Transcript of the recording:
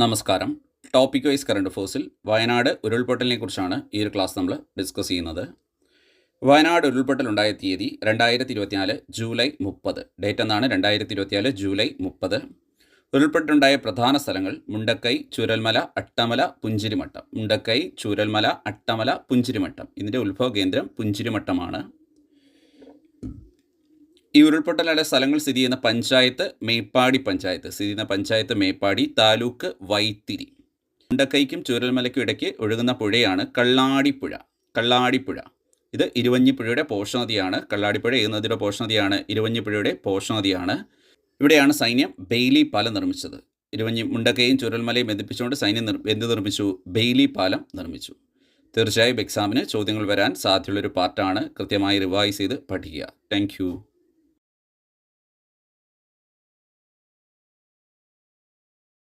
നമസ്കാരം. Topic wise current ഫോഴ്സിൽ വയനാട് ഉരുൾപൊട്ടലിനെ കുറിച്ചാണ് ഈ ഒരു ക്ലാസ് നമ്മൾ ഡിസ്കസ് ചെയ്യുന്നത്. വയനാട് ഉരുൾപൊട്ടൽ ഉണ്ടായ തീയതി രണ്ടായിരത്തി ഇരുപത്തിനാല് ജൂലൈ മുപ്പത്. ഡേറ്റ് എന്നാണ് രണ്ടായിരത്തി ഇരുപത്തിനാല് ജൂലൈ മുപ്പത്. ഉരുൾപൊട്ടലുണ്ടായ പ്രധാന സ്ഥലങ്ങൾ മുണ്ടക്കൈ ചുരൽമല അട്ടമല പുഞ്ചിരിമട്ടം. മുണ്ടക്കൈ ചുരൽമല അട്ടമല പുഞ്ചിരിമട്ടം. ഇതിന്റെ ഉത്ഭവ കേന്ദ്രം പുഞ്ചിരിമട്ടമാണ്. ഈ ഉരുൾപൊട്ടലയുടെ സ്ഥലങ്ങൾ സ്ഥിതി ചെയ്യുന്ന പഞ്ചായത്ത് മേപ്പാടി പഞ്ചായത്ത് സ്ഥിതി ചെയ്യുന്ന പഞ്ചായത്ത് മേപ്പാടി താലൂക്ക് വൈത്തിരി. മുണ്ടക്കൈക്കും ചൂരൽമലയ്ക്കും ഇടയ്ക്ക് ഒഴുകുന്ന പുഴയാണ് കള്ളാടിപ്പുഴ. കള്ളാടിപ്പുഴ. ഇത് ഇരുവഞ്ഞിപ്പുഴയുടെ പോഷണതിയാണ് കള്ളാടിപ്പുഴ ഏത് നദിയുടെ പോഷനദിയാണ്. ഇരുവഞ്ഞിപ്പുഴയുടെ പോഷണതിയാണ് ഇവിടെയാണ് സൈന്യം ബെയ്ലി പാലം നിർമ്മിച്ചത്. ഇരുവഞ്ഞി മുണ്ടക്കയും ചുരൽമലയും ബന്ധിപ്പിച്ചുകൊണ്ട് സൈന്യം നിർ എന്ത് നിർമ്മിച്ചു. ബെയ്ലി പാലം നിർമ്മിച്ചു. തീർച്ചയായും എക്സാമിന് ചോദ്യങ്ങൾ വരാൻ സാധ്യതയുള്ളൊരു പാർട്ടാണ് കൃത്യമായി റിവൈസ് ചെയ്ത് പഠിക്കുക. താങ്ക്